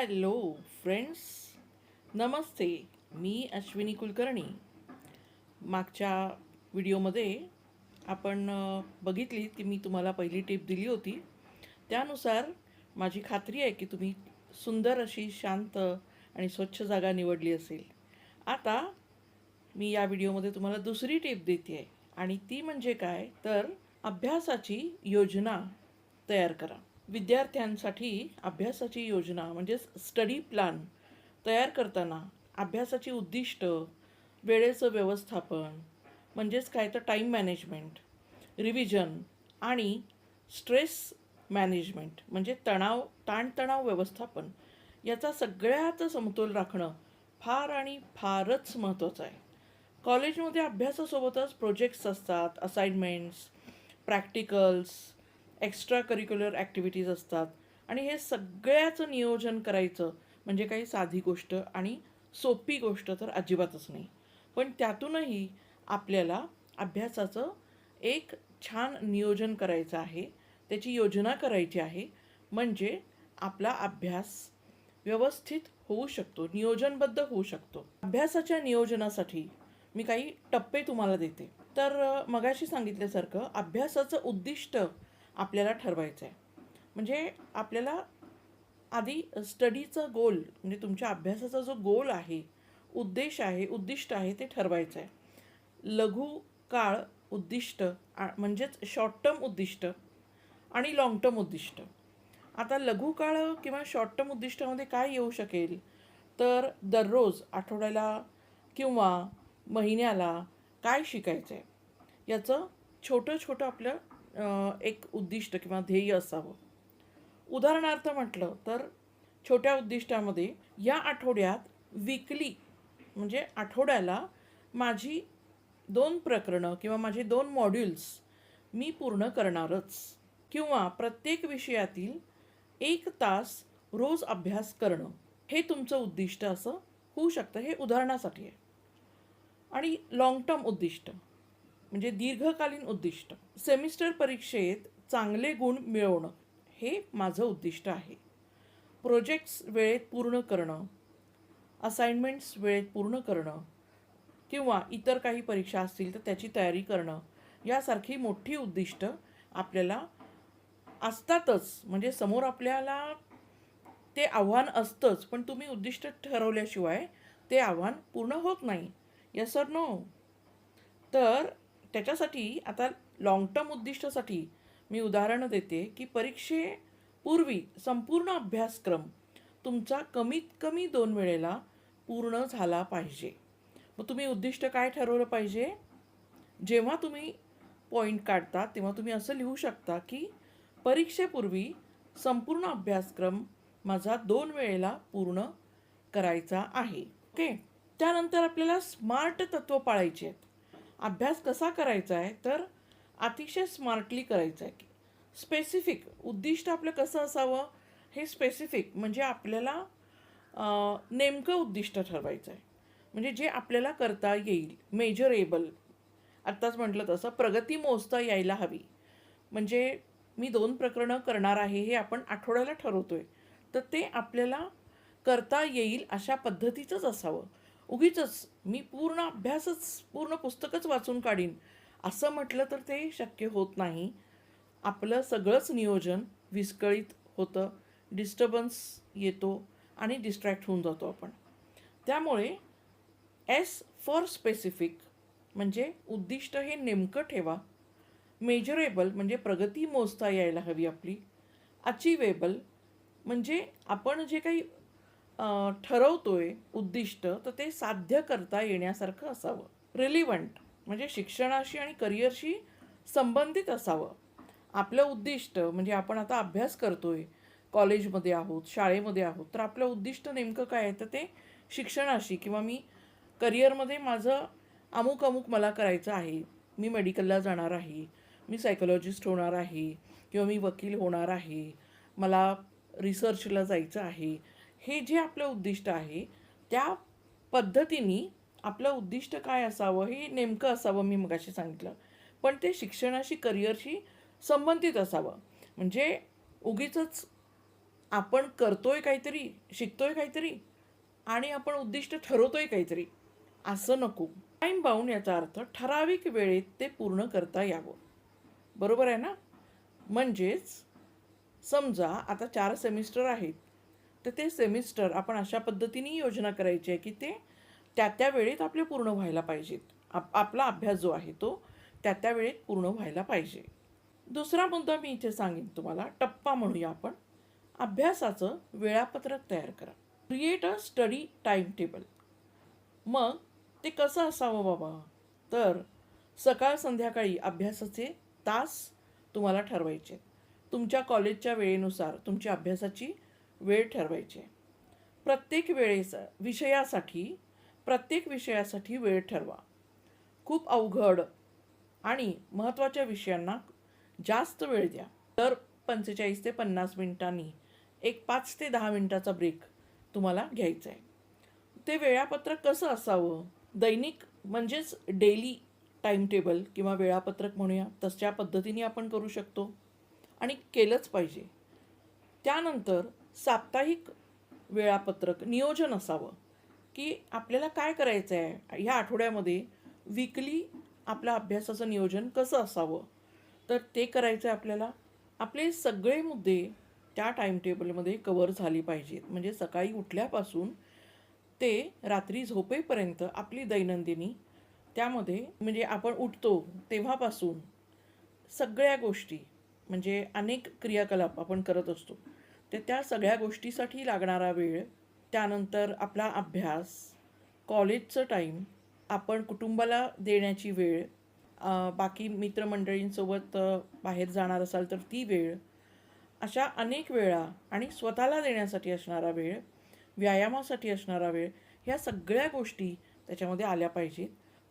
Hello friends. नमस्ते. मी अश्विनी कुलकर्णी. मागच्या व्हिडिओमध्ये आपण बघितली की मी तुम्हाला पहिली टिप दिली होती. त्यानुसार माझी खात्री आहे की तुम्ही सुंदर अशी शांत आणि स्वच्छ जागा निवडली असेल. आता मी या व्हिडिओमध्ये तुम्हाला दुसरी टिप देते आहे आणि ती म्हणजे काय? तर अभ्यासाची योजना तयार करा. विद्यार्थ्यांसाठी अभ्यासाची योजना म्हणजेच स्टडी प्लॅन तयार करताना अभ्यासाची उद्दिष्ट वेळेचं व्यवस्थापन म्हणजेच काय तर टाईम मॅनेजमेंट रिव्हिजन आणि स्ट्रेस मॅनेजमेंट म्हणजे तणाव ताणतणाव व्यवस्थापन याचा सगळ्यात समतोल राखणं फार आणि फारच महत्त्वाचं आहे. कॉलेजमध्ये अभ्यासासोबतच प्रोजेक्ट्स असतात assignments practicals extra curricular activities असतात. आणि हे सगळ्याचं नियोजन करायचं म्हणजे काही साधी गोष्ट आणि सोपी गोष्ट तर अजिबातच नाही. पण त्यातूनही आपल्याला अभ्यासाचं एक छान नियोजन करायचं आहे. त्याची योजना करायची आहे. म्हणजे आपला अभ्यास व्यवस्थित होऊ शकतो नियोजनबद्ध होऊ शकतो. अभ्यासाच्या नियोजनासाठी मी काही टप्पे तुम्हाला देते. तर मगाशी सांगितल्यासारखं अभ्यासाचं उद्दिष्ट आपल्याला ठरवायचं आहे म्हणजे आपल्याला आधी स्टडीचा गोल म्हणजे तुमच्या अभ्यासाचा जो गोल आहे उद्देश आहे उद्दिष्ट आहे ते ठरवायचं आहे लघु काळ उद्दिष्ट आ- म्हणजेच शॉर्ट टर्म उद्दिष्ट आणि लाँग टर्म उद्दिष्ट. आता लघुकाळ किंवा शॉर्ट टर्म उद्दिष्टामध्ये काय येऊ शकेल? तर दररोज आठवड्याला किंवा महिन्याला काय शिकायचं आहे याचं छोटं छोटं आपलं एक उद्दिष्ट किंवा ध्येय असावं. उदाहरणार्थ म्हटलं तर छोट्या उद्दिष्टामध्ये या आठवड्यात विकली म्हणजे आठवड्याला माझी दोन प्रकरणं किंवा माझे दोन मॉड्यूल्स मी पूर्ण करणारच किंवा प्रत्येक विषयातील एक तास रोज अभ्यास करणं हे तुमचं उद्दिष्ट असं होऊ शकतं हे उदाहरणासाठी आहे. आणि लाँग टर्म उद्दिष्ट. म्हणजे दीर्घकालीन उद्दिष्ट. सेमिस्टर परीक्षेत चांगले गुण मिळवणं हे माझं उद्दिष्ट आहे. प्रोजेक्ट्स वेळेत पूर्ण करणं असाइनमेंट्स वेळेत पूर्ण करणं किंवा इतर काही परीक्षा असतील तर त्याची तयारी करणं यासारखी मोठी उद्दिष्ट आपल्याला असतातच. म्हणजे समोर आपल्याला ते आव्हान असतंच पण तुम्ही उद्दिष्ट ठरवल्याशिवाय ते आव्हान पूर्ण होत नाही. यस सर नो तर त्याच्यासाठी आता लाँग टर्म उद्दिष्टासाठी मी उदाहरणं देते की परीक्षेपूर्वी संपूर्ण अभ्यासक्रम तुमचा कमीत कमी दोन वेळेला पूर्ण झाला पाहिजे. मग तुम्ही उद्दिष्ट काय ठरवलं पाहिजे? जेव्हा तुम्ही पॉईंट काढता तेव्हा तुम्ही असं लिहू शकता की परीक्षेपूर्वी संपूर्ण अभ्यासक्रम माझा दोन वेळेला पूर्ण करायचा आहे. ओके? त्यानंतर आपल्याला स्मार्ट तत्त्व पाळायची आहेत. अभ्यास कसा करायचा आहे तर अतिशय स्मार्टली करायचं आहे. स्पेसिफिक उद्दिष्ट आपलं कसं असावं हे स्पेसिफिक म्हणजे आपल्याला नेमकं उद्दिष्ट ठरवायचं आहे. म्हणजे जे आपल्याला करता येईल मेजरेबल आत्ताच म्हटलं तसं प्रगती मोजता यायला हवी. म्हणजे मी दोन प्रकरणं करणार आहे हे आपण आठवड्याला ठरवतो आहे तर ते आपल्याला करता येईल अशा पद्धतीचंच असावं. उगीच मी पूर्ण अभ्यासच पूर्ण पुस्तकच वाचून काढीन. असं म्हटलं तर ते शक्य होत नाही. आपलं सगळंच नियोजन विस्कळीत होतं. डिस्टर्बन्स येतो आणि डिस्ट्रॅक्ट होऊन जातो आपण. त्यामुळे एस फॉर स्पेसिफिक म्हणजे उद्दिष्ट हे नेमकं ठेवा. मेजरेबल म्हणजे प्रगती मोजता यायला हवी आपली. अचिवेबल म्हणजे आपण जे काही ठरवतो ठरवतोय उद्दिष्ट तर ते साध्य करता येण्यासारखं असावं. रिलिव्हंट म्हणजे शिक्षणाशी आणि करिअरशी संबंधित असावं. आपलं उद्दिष्ट म्हणजे आपण आता अभ्यास करतोय कॉलेजमध्ये आहोत शाळेमध्ये आहोत तर आपलं उद्दिष्ट नेमकं काय आहे? तर ते शिक्षणाशी किंवा मी करिअरमध्ये माझं अमुक अमुक मला करायचं आहे. मी मेडिकलला जाणार आहे मी सायकोलॉजिस्ट होणार आहे किंवा मी वकील होणार आहे मला रिसर्चला जायचं आहे हे जे आपलं उद्दिष्ट आहे त्या पद्धतीने आपलं उद्दिष्ट काय असावं हे नेमकं असावं मी मगाशी सांगितलं. पण ते शिक्षणाशी करिअरशी संबंधित असावं. म्हणजे उगीचच आपण करतोय काहीतरी शिकतोय काहीतरी आणि आपण उद्दिष्ट ठरवतोय काहीतरी असं नको. टाईम बाउंड याचा अर्थ ठराविक वेळेत ते पूर्ण करता यावं. बरोबर आहे ना? म्हणजेच समजा आता चार सेमिस्टर आहेत. तर ते सेमिस्टर आपण अशा पद्धतीने योजना करायची आहे की ते त्या त्या वेळेत आपले पूर्ण व्हायला पाहिजेत. आप आपला अभ्यास जो आहे तो त्या त्या वेळेत पूर्ण व्हायला पाहिजे. दुसरा मुद्दा मी इथे सांगेन तुम्हाला. टप्पा म्हणूया आपण. अभ्यासाचं वेळापत्रक तयार करा. Create a study time table मग ते कसं असावं बाबा? तर सकाळ संध्याकाळी अभ्यासाचे तास तुम्हाला ठरवायचे तुमच्या कॉलेजच्या वेळेनुसार तुमची अभ्यासाची वेळ ठरवायची. प्रत्येक वेळेस विषयासाठी प्रत्येक विषयासाठी वेळ ठरवा. खूप अवघड आणि महत्त्वाच्या विषयांना जास्त वेळ द्या. तर पंचेचाळीस ते पन्नास मिनिटांनी एक पाच ते दहा मिनिटाचा ब्रेक तुम्हाला घ्यायचा आहे ते वेळापत्रक कसं असावं? दैनिक म्हणजेच डेली टाईम टेबल किंवा वेळापत्रक म्हणूया तशा पद्धतीने आपण करू शकतो आणि केलंच पाहिजे. त्यानंतर साप्ताहिक वेळापत्रक नियोजन असावं. की आपल्याला काय करायचं आहे ह्या आठवड्यामध्ये विकली आपल्या अभ्यासाचं नियोजन कसं असावं? तर ते करायचं आहे आपल्याला. आपले सगळे मुद्दे त्या टाईमटेबलमध्ये कवर झाली पाहिजेत. म्हणजे सकाळी उठल्यापासून ते रात्री झोपेपर्यंत आपली दैनंदिनी. त्यामध्ये म्हणजे आपण उठतो तेव्हापासून सगळ्या गोष्टी. म्हणजे अनेक क्रियाकलाप आपण करत असतो. ते त्या सगळ्या गोष्टीसाठी लागणारा वेळ त्यानंतर आपला अभ्यास कॉलेजचं टाईम आपण कुटुंबाला देण्याची वेळ बाकी मित्रमंडळींसोबत बाहेर जाणार असाल तर ती वेळ अशा अनेक वेळा आणि स्वतःला देण्यासाठी असणारा वेळ व्यायामासाठी असणारा वेळ ह्या सगळ्या गोष्टी त्याच्यामध्ये आल्या पाहिजेत.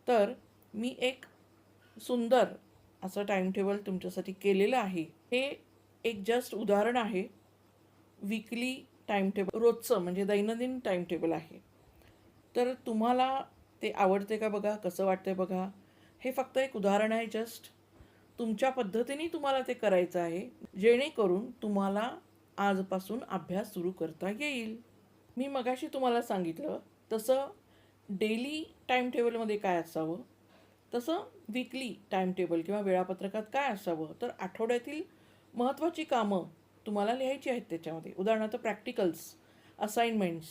तर मी एक सुंदर असं टाईमटेबल तुमच्यासाठी केलेलं आहे. हे एक जस्ट उदाहरण आहे. वीकली टाईमटेबल रोजचं म्हणजे दैनंदिन टाईमटेबल आहे. तर तुम्हाला ते आवडते का बघा? कसं वाटतंय बघा? हे फक्त एक उदाहरण आहे जस्ट तुमच्या पद्धतीने तुम्हाला ते करायचं आहे जेणेकरून तुम्हाला आजपासून अभ्यास सुरू करता येईल. मी मगाशी तुम्हाला सांगितलं तसं डेली टाईमटेबलमध्ये काय असावं? तसं वीकली टाईमटेबल किंवा वेळापत्रकात काय असावं? तर आठवड्यातील महत्त्वाची कामं तुम्हाला लिहायची आहेत त्याच्यामध्ये. उदाहरणार्थ प्रॅक्टिकल्स असाइनमेंट्स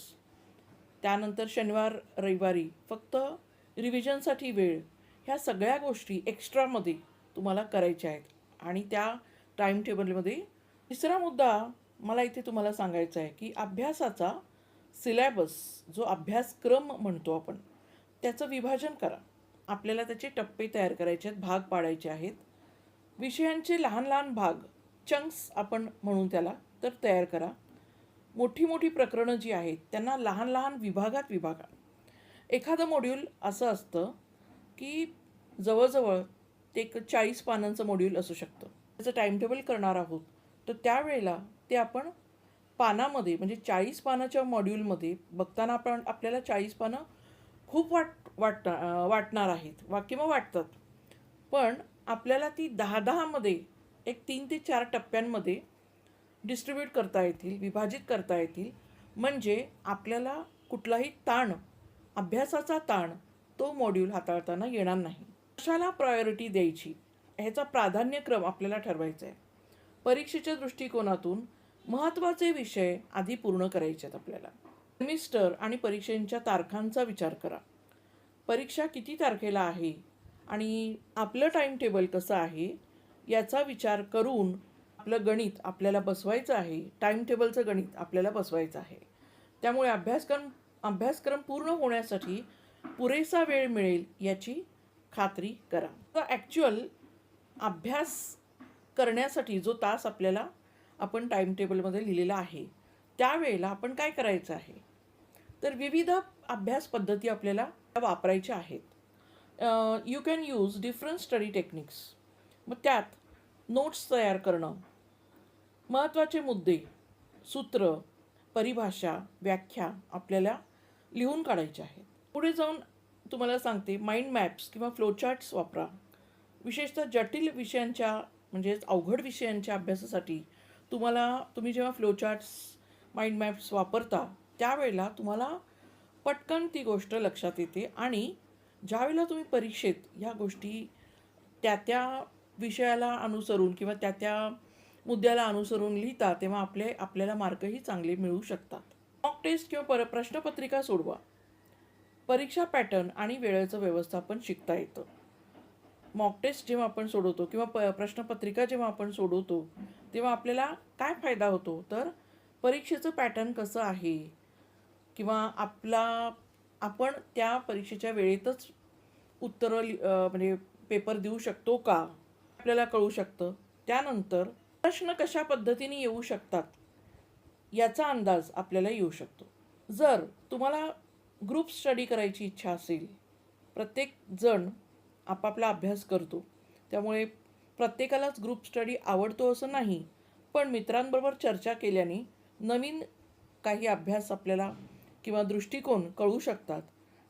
त्यानंतर शनिवार रविवारी. फक्त रिव्हिजनसाठी वेळ. ह्या सगळ्या गोष्टी एक्स्ट्रामध्ये तुम्हाला करायच्या आहेत. आणि त्या टाईम टेबलमध्ये तिसरा मुद्दा मला इथे तुम्हाला सांगायचा आहे की अभ्यासाचा सिलॅबस जो अभ्यासक्रम म्हणतो आपण त्याचं विभाजन करा. आपल्याला त्याचे टप्पे तयार करायचे आहेत भाग पाडायचे आहेत. विषयांचे लहान लहान भाग चंक्स आपण म्हणून त्याला तर तयार करा. मोठी मोठी प्रकरणं जी आहेत त्यांना लहान लहान विभागात विभागा. एखादं मॉड्यूल असं असतं की जवळजवळ ते एक चाळीस पानांचं मॉड्यूल असू शकतं. त्याचं टाईमटेबल करणार आहोत तर त्यावेळेला ते आपण पानामध्ये म्हणजे चाळीस पानाच्या मॉड्यूलमध्ये बघताना आपण आपल्याला चाळीस पानं खूप वाट वाट वाटणार आहेत. वा किंवा वाटतात. पण आपल्याला ती दहा दहामध्ये एक तीन ते चार टप्प्यांमध्ये डिस्ट्रीब्यूट करता येतील विभाजित करता येतील. म्हणजे आपल्याला कुठलाही ताण अभ्यासाचा ताण तो मॉड्यूल हाताळताना येणार नाही. कशाला प्रायोरिटी द्यायची? ह्याचा प्राधान्यक्रम आपल्याला ठरवायचा आहे. परीक्षेच्या दृष्टिकोनातून महत्त्वाचे विषय आधी पूर्ण करायचे आहेत आपल्याला. सेमिस्टर आणि परीक्षेच्या तारखांचा विचार करा. परीक्षा किती तारखेला आहे आणि आपलं टाईम टेबल कसं आहे? याचा विचार करून आपलं गणित आपल्याला बसवायचं आहे टाईम टेबलचं गणित आपल्याला बसवायचं आहे. त्यामुळे अभ्यासक्रम अभ्यासक्रम पूर्ण होण्यासाठी पुरेसा वेळ मिळेल याची खात्री करा. तर ॲक्च्युअल अभ्यास करण्यासाठी जो तास आपल्याला आपण टाईम टेबलमध्ये लिहिलेला आहे त्यावेळेला आपण काय करायचं आहे? तर विविध अभ्यास पद्धती आपल्याला वापरायच्या आहेत. You can use different study techniques मग त्यात नोट्स तयार करणं. महत्त्वाचे मुद्दे सूत्र परिभाषा व्याख्या आपल्याला लिहून काढायचे आहेत. पुढे जाऊन तुम्हाला सांगते माइंड मॅप्स किंवा फ्लोचार्ट्स वापरा. विशेषतः जटिल विषयांच्या म्हणजेच अवघड विषयांच्या अभ्यासासाठी तुम्हाला तुम्ही जेव्हा फ्लोचार्ट्स माइंड मॅप्स वापरता त्यावेळेला तुम्हाला पटकन ती गोष्ट लक्षात येते आणि ज्यावेळेला तुम्ही परीक्षेत ह्या गोष्टी त्या त्या विषयाला अनुसरून किंवा त्या त्या मुद्द्याला अनुसरून लिहिता तेव्हा आपले आपल्याला मार्कही चांगले मिळू शकतात. मॉक टेस्ट किंवा पर प्रश्नपत्रिका सोडवा. परीक्षा पॅटर्न आणि वेळेचं व्यवस्थापन शिकता येतं. मॉक टेस्ट जेव्हा आपण सोडवतो किंवा प प्रश्नपत्रिका जेव्हा आपण सोडवतो तेव्हा आपल्याला काय फायदा होतो? तर परीक्षेचं पॅटर्न कसं आहे? किंवा आपला आपण त्या परीक्षेच्या वेळेतच उत्तरं लि- म्हणजे पेपर देऊ शकतो का? आपल्याला कळू शकतं. त्यानंतर प्रश्न कशा पद्धतीने येऊ शकतात याचा अंदाज आपल्याला येऊ शकतो. जर तुम्हाला ग्रुप स्टडी करायची इच्छा असेल प्रत्येक जण आपापला अभ्यास करतो त्यामुळे प्रत्येकालाच ग्रुप स्टडी आवडतो असं नाही पण मित्रांबरोबर चर्चा केल्याने नवीन काही अभ्यास आपल्याला किंवा दृष्टिकोन कळू शकतात.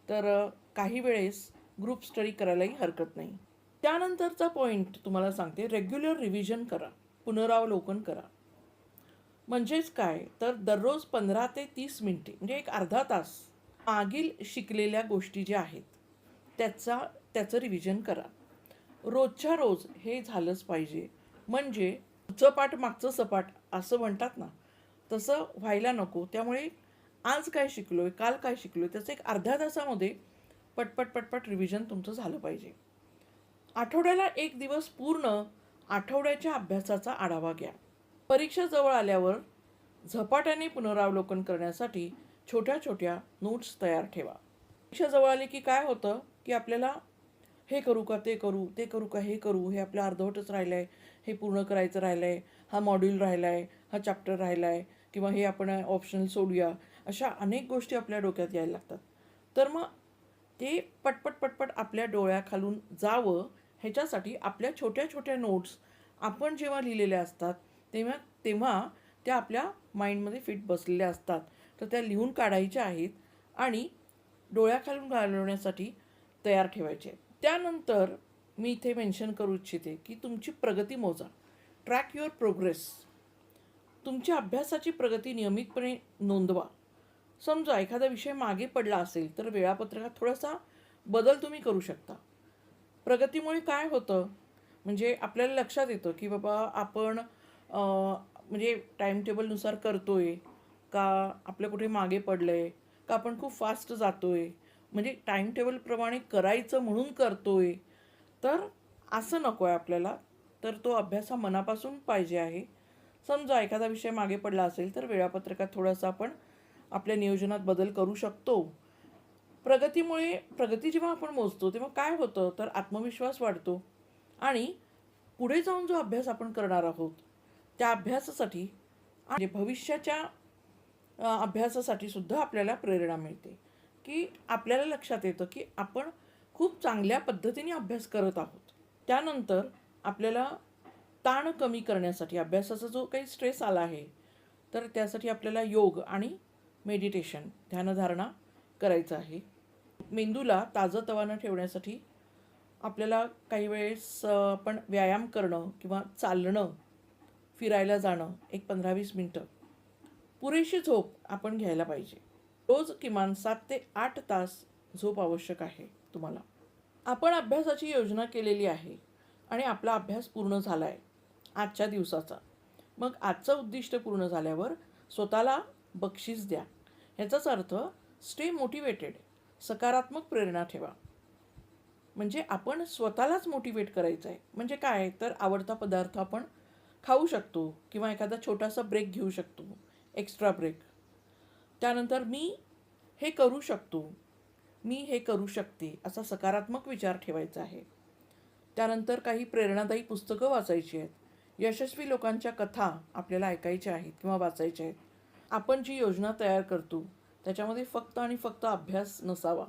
तर काही वेळेस ग्रुप स्टडी करायलाही हरकत नाही. त्यानंतरचा पॉईंट तुम्हाला सांगते. रेग्युलर रिव्हिजन करा. पुनरावलोकन करा. म्हणजेच काय? तर दररोज पंधरा ते तीस मिनिटे म्हणजे एक अर्धा तास मागील शिकलेल्या गोष्टी ज्या आहेत त्याचा त्याचं रिव्हिजन करा. रोजच्या रोज हे झालंच पाहिजे. म्हणजे सपाट मागचं सपाट असं म्हणतात ना. तसं व्हायला नको. त्यामुळे आज काय शिकलो आहे काल काय शिकलो आहे त्याचं एक अर्ध्या तासामध्ये पटपट पटपट रिव्हिजन तुमचं झालं पाहिजे. आठवड्याला एक दिवस पूर्ण आठवड्याच्या अभ्यासाचा आढावा घ्या. परीक्षा जवळ आल्यावर झपाट्याने पुनरावलोकन करण्यासाठी छोट्या छोट्या नोट्स तयार ठेवा. परीक्षा जवळ आली की काय होतं? की आपल्याला हे करू का ते करू ते करू का हे करू हे आपलं अर्धवटच राहिलं आहे हे पूर्ण करायचं राहिलं आहे हा मॉड्यूल राहिला आहे हा चॅप्टर राहिला आहे किंवा हे आपण ऑप्शनल सोडूया अशा अनेक गोष्टी आपल्या डोक्यात यायला लागतात. तर मग ते पटपट पटपट आपल्या डोळ्याखालून जावं ह्याच्यासाठी आपल्या छोट्या छोट्या नोट्स आपण जेव्हा लिहिलेल्या असतात तेव्हा तेव्हा त्या आपल्या माइंडमध्ये फिट बसलेल्या असतात. तर त्या लिहून काढायच्या आहेत आणि डोळ्याखालून घालवण्यासाठी तयार ठेवायचे. त्यानंतर मी इथे मेन्शन करू इच्छिते की तुमची प्रगती मोजा. ट्रॅक युअर प्रोग्रेस तुमच्या अभ्यासाची प्रगती नियमितपणे नोंदवा. समजा एखादा विषय मागे पडला असेल तर वेळापत्रकात थोडासा बदल तुम्ही करू शकता. प्रगतीमुळे काय होतं? म्हणजे आपल्याला लक्षात येतं की बाबा आपण म्हणजे टाईम टेबलनुसार आहे का आपलं कुठे मागे पडलं आहे का आपण खूप फास्ट जातो आहे म्हणजे टाईम टेबलप्रमाणे करायचं म्हणून करतो आहे तर असं नको आहे आपल्याला. तर तो अभ्यास हा मनापासून पाहिजे आहे. समजा एखादा विषय मागे पडला असेल तर वेळापत्रकात थोडासा आपण आपल्या नियोजनात बदल करू शकतो. प्रगतीमुळे प्रगती जेव्हा आपण मोजतो तेव्हा काय होतं? तर आत्मविश्वास वाढतो. आणि पुढे जाऊन जो अभ्यास आपण करणार आहोत त्या अभ्यासासाठी आणि भविष्याच्या अभ्यासासाठी सुद्धा आपल्याला प्रेरणा मिळते. की आपल्याला लक्षात येतं की आपण खूप चांगल्या पद्धतीने अभ्यास करत आहोत. त्यानंतर आपल्याला ताण कमी करण्यासाठी अभ्यासाचा जो काही स्ट्रेस आला आहे तर त्यासाठी आपल्याला योग आणि मेडिटेशन ध्यानधारणा करायचं आहे. मेंदूला ताजंतवानं ठेवण्यासाठी आपल्याला काही वेळेस आपण व्यायाम करणं किंवा चालणं फिरायला जाणं एक पंधरा वीस मिनटं पुरेशी झोप आपण घ्यायला पाहिजे. रोज किमान सात ते आठ तास झोप आवश्यक आहे तुम्हाला. आपण अभ्यासाची योजना केलेली आहे आणि आपला अभ्यास पूर्ण झाला आहे आजच्या दिवसाचा. मग आजचं उद्दिष्ट पूर्ण झाल्यावर स्वतःला बक्षीस द्या. ह्याचाच अर्थ स्टे मोटिवेटेड सकारात्मक प्रेरणा ठेवा. म्हणजे आपण स्वतःलाच मोटिवेट करायचं आहे म्हणजे काय? तर आवडता पदार्थ आपण खाऊ शकतो किंवा एखादा छोटासा ब्रेक घेऊ शकतो. एक्स्ट्रा ब्रेक त्यानंतर मी हे करू शकतो. मी हे करू शकते. असा सकारात्मक विचार ठेवायचा आहे. त्यानंतर काही प्रेरणादायी पुस्तकं वाचायची आहेत. यशस्वी लोकांच्या कथा आपल्याला ऐकायच्या आहेत किंवा वाचायच्या आहेत. आपण जी योजना तयार करतो त्याच्यामध्ये फक्त आणि फक्त अभ्यास नसावा.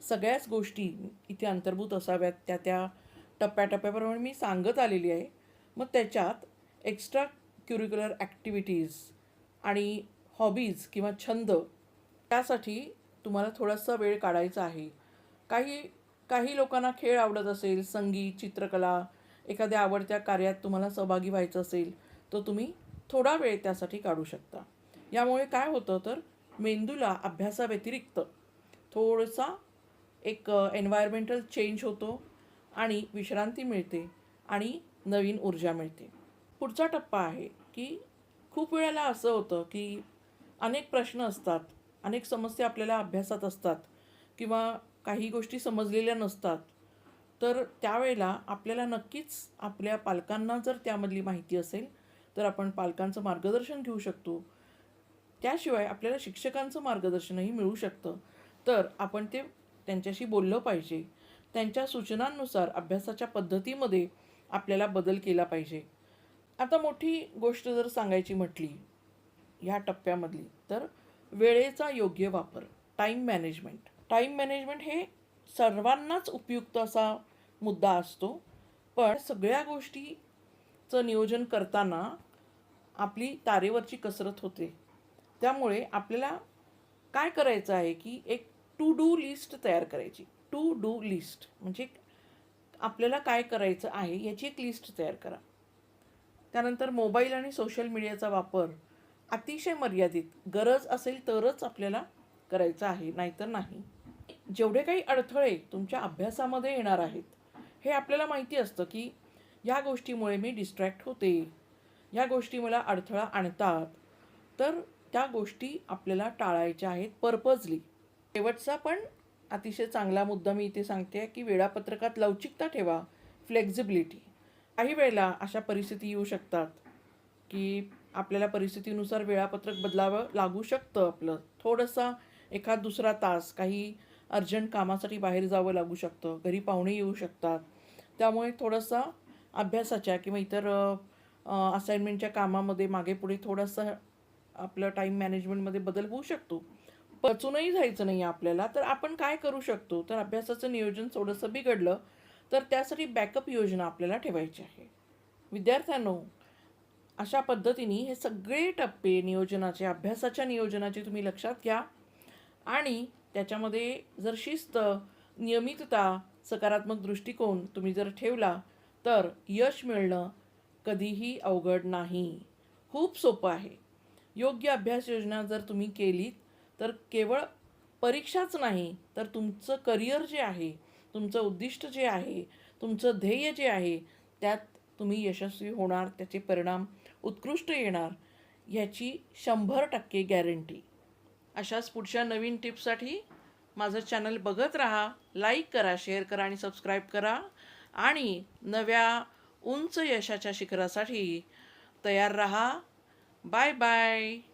सगळ्याच गोष्टी इथे अंतर्भूत असाव्यात त्या त्या टप्प्याटप्प्याप्रमाणे मी सांगत आलेली आहे. मग त्याच्यात एक्स्ट्रा क्युरिक्युलर ॲक्टिव्हिटीज आणि हॉबीज किंवा छंद त्यासाठी तुम्हाला थोडासा वेळ काढायचा आहे. काही काही लोकांना खेळ आवडत असेल संगीत चित्रकला एखाद्या आवडत्या कार्यात तुम्हाला सहभागी व्हायचं असेल तर तुम्ही थोडा वेळ त्यासाठी काढू शकता. यामुळे काय होतं तर मेंदूला अभ्यासाव्यतिरिक्त थोडासा एक एन्व्हायरमेंटल चेंज होतो आणि विश्रांती मिळते आणि नवीन ऊर्जा मिळते. पुढचा टप्पा आहे की खूप वेळेला असं होतं की अनेक प्रश्न असतात अनेक समस्या आपल्याला अभ्यासात असतात किंवा काही गोष्टी समजलेल्या नसतात तर त्यावेळेला आपल्याला नक्कीच आपल्या पालकांना जर त्यामधली माहिती असेल तर आपण पालकांचं मार्गदर्शन घेऊ शकतो. त्याशिवाय आपल्याला शिक्षकांचं मार्गदर्शनही मिळू शकतं. तर आपण ते त्यांच्याशी बोललं पाहिजे. त्यांच्या सूचनांनुसार अभ्यासाच्या पद्धतीमध्ये आपल्याला बदल केला पाहिजे. आता मोठी गोष्ट जर सांगायची म्हटली ह्या टप्प्यामधली तर वेळेचा योग्य वापर टाईम मॅनेजमेंट टाईम मॅनेजमेंट हे सर्वांनाच उपयुक्त असा मुद्दा असतो. पण सगळ्या गोष्टीचं नियोजन करताना आपली तारेवरची कसरत होते. त्यामुळे आपल्याला काय करायचं आहे की एक टू डू लिस्ट तयार करायची. टू डू लिस्ट म्हणजे आपल्याला काय करायचं आहे याची एक लिस्ट तयार करा. त्यानंतर मोबाईल आणि सोशल मीडियाचा वापर अतिशय मर्यादित. गरज असेल तरच आपल्याला करायचं आहे नाहीतर नाही. जेवढे काही अडथळे तुमच्या अभ्यासामध्ये येणार आहेत हे आपल्याला माहिती असतं की या गोष्टीमुळे मी डिस्ट्रॅक्ट होते या गोष्टी मला अडथळा आणतात. तर त्या गोष्टी आपल्याला टाळायच्या आहेत पर्पजली शेवटचा पण अतिशय चांगला मुद्दा मी इथे सांगते की वेळापत्रकात लवचिकता ठेवा फ्लेक्झिबिलिटी काही वेळेला अशा परिस्थिती येऊ शकतात की आपल्याला परिस्थितीनुसार वेळापत्रक बदलावं लागू शकतं आपलं. थोडंसं एखाद दुसरा तास काही अर्जंट कामासाठी बाहेर जावं लागू शकतं घरी पाहुणे येऊ शकतात. त्यामुळे थोडंसं अभ्यासाच्या किंवा इतर असाइनमेंटच्या कामामध्ये मागे पुढे थोडंसं आपलं टाईम मॅनेजमेंटमध्ये बदल होऊ शकतो. पचूनही जायचं नाही आपल्याला तर आपण काय करू शकतो? तर अभ्यासाचं नियोजन थोडंसं बिघडलं तर त्यासाठी बॅकअप योजना आपल्याला ठेवायची आहे. विद्यार्थ्यांनो अशा पद्धतीने हे सगळे टप्पे नियोजनाचे अभ्यासाच्या नियोजनाचे तुम्ही लक्षात घ्या. आणि त्याच्यामध्ये जर शिस्त नियमितता सकारात्मक दृष्टिकोन तुम्ही जर ठेवला तर यश मिळणं कधीही अवघड नाही. खूप सोपं आहे. योग्य अभ्यास योजना जर तुम्ही केलीत तर केवळ परीक्षाच नाही तर तुमचं करिअर जे आहे तुमचं उद्दिष्ट जे आहे तुमचं ध्येय जे आहे त्यात तुम्ही यशस्वी होणार त्याचे परिणाम उत्कृष्ट येणार ह्याची शंभर टक्के गॅरंटी अशाच पुढच्या नवीन टिप्ससाठी माझं चॅनल बघत राहा लाईक करा शेअर करा आणि सबस्क्राईब करा. आणि नव्या उंच यशाच्या शिखरासाठी तयार रहा. Bye-bye.